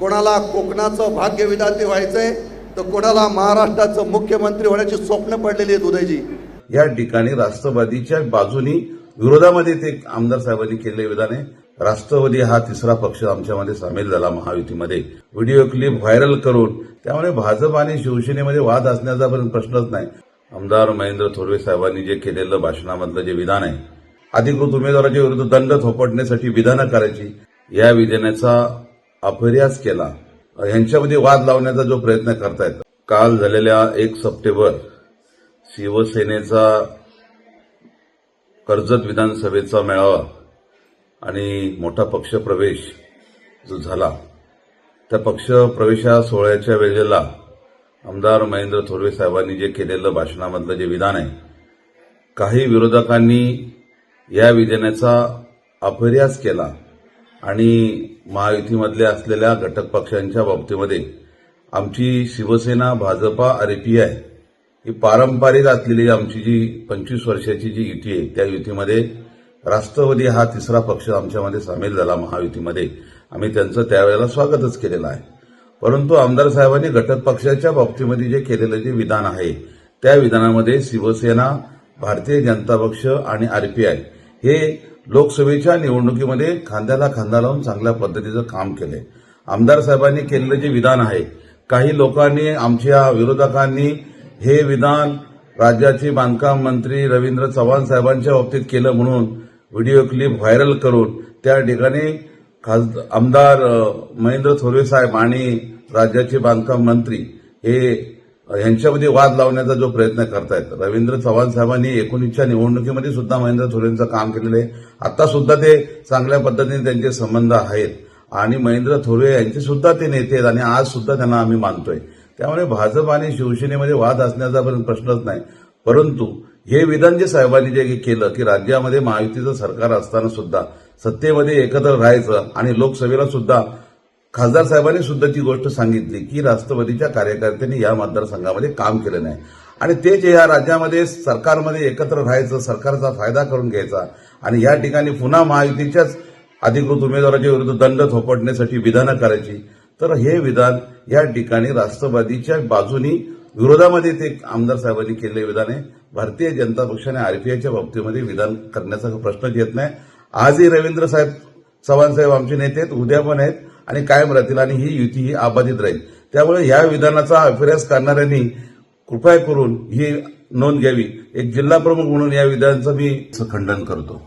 कोणाला कोकणाचं भाग्य विधाते व्हायचंय तर कोणाला महाराष्ट्राचं मुख्यमंत्री होण्याची स्वप्न पडलेली आहेत उदयजी या ठिकाणी राष्ट्रवादीच्या बाजूनी विरोधामध्ये ते आमदार साहेबांनी केलेले विधान आहे. राष्ट्रवादी हा तिसरा पक्ष आमच्यामध्ये सामील झाला महायुतीमध्ये. व्हिडिओ क्लिप व्हायरल करून त्यामुळे भाजप आणि शिवसेनेमध्ये वाद असण्याचा पण प्रश्नच नाही. आमदार महेंद्र थोरवे साहेबांनी जे केलेलं भाषणामधलं जे विधान आहे अधिकृत उमेदवाराच्या विरुद्ध दंड थोपटण्यासाठी विधानं करायची या विधानाचा अपरिहास केला. यांच्यामध्ये वाद लावण्याचा जो प्रयत्न करतायत. काल झालेल्या एक सप्टेंबर शिवसेनेचा कर्जत विधानसभेचा मेळावा आणि मोठा पक्षप्रवेश जो झाला त्या पक्षप्रवेशा सोहळ्याच्या वेळेला आमदार महेंद्र थोरवे साहेबांनी जे केलेलं भाषणामधलं जे विधान आहे काही विरोधकांनी या विधानाचा अपरिहास केला. आणि महायुतीमधल्या असलेल्या घटक पक्षांच्या बाबतीमध्ये आमची Shiv Sena Bhajapa R P I ही पारंपरिक असलेली आमची जी पंचवीस वर्षाची जी युती आहे त्या युतीमध्ये राष्ट्रवादी हा तिसरा पक्ष आमच्यामध्ये सामील झाला महायुतीमध्ये. आम्ही त्यांचं त्यावेळेला स्वागतच केलेलं आहे. परंतु आमदार साहेबांनी घटक पक्षाच्या बाबतीमध्ये जे केलेलं जे विधान आहे त्या विधानामध्ये शिवसेना भारतीय जनता पक्ष आणि आरपीआय हे लोकसभेच्या निवडणुकीमध्ये खांद्याला खांदा लावून चांगल्या पद्धतीचं काम केलंय आमदार साहेबांनी केलेलं जे विधान आहे काही लोकांनी आमच्या विरोधकांनी हे विधान राज्याचे बांधकाम मंत्री रवींद्र चव्हाण साहेबांच्या बाबतीत केलं म्हणून व्हिडिओ क्लिप व्हायरल करून त्या ठिकाणी खास आमदार महेंद्र थोरवे साहेब आणि राज्याचे बांधकाम मंत्री हे यांच्यामध्ये वाद लावण्याचा जो प्रयत्न करतायत. रवींद्र चव्हाण साहेबांनी एकोणीसच्या निवडणुकीमध्ये सुद्धा महेंद्र थोरेंचं काम केलेलं आहे. आता सुद्धा ते चांगल्या पद्धतीने त्यांचे संबंध आहेत. आणि महेंद्र थोरे यांचे सुद्धा ते नेते आहेत आणि आज सुद्धा त्यांना आम्ही मानतोय. त्यामुळे भाजप आणि शिवसेनेमध्ये वाद असण्याचा पण प्रश्नच नाही. परंतु हे विधान जे साहेबांनी जे केलं की राज्यामध्ये महायुतीचं सरकार असताना सुद्धा सत्तेमध्ये एकत्र राहायचं आणि लोकसभेला सुद्धा खासदार साहेबांनी सुद्धा ती गोष्ट सांगितली की राष्ट्रवादीच्या कार्यकर्त्यांनी या मतदारसंघामध्ये काम केलं नाही. आणि ते जे या राज्यामध्ये सरकारमध्ये एकत्र राहायचं सरकारचा फायदा करून घ्यायचा. आणि या ठिकाणी पुन्हा महायुतीच्याच अधिकृत उमेदवाराच्या विरुद्ध दंड थोपटण्यासाठी विधानं करायची. तर हे विधान या ठिकाणी राष्ट्रवादीच्या बाजूनी विरोधामध्ये ते आमदार साहेबांनी केलेले विधान आहे. भारतीय जनता पक्षाने आरपीआयच्या बाबतीमध्ये विधान करण्याचा प्रश्नच येत नाही. आजही रवींद्र साहेब चव्हाण साहेब आमचे नेते आहेत उद्या पण आहेत. आणि कायम राहतील आणि ही युती ही अबाधित राहील. त्यामुळे ह्या विधानाचा अभ्यास करणाऱ्यांनी कृपया करून ही नोंद घ्यावी. एक जिल्हा प्रमुख म्हणून या विधानाचं मी खंडन करतो.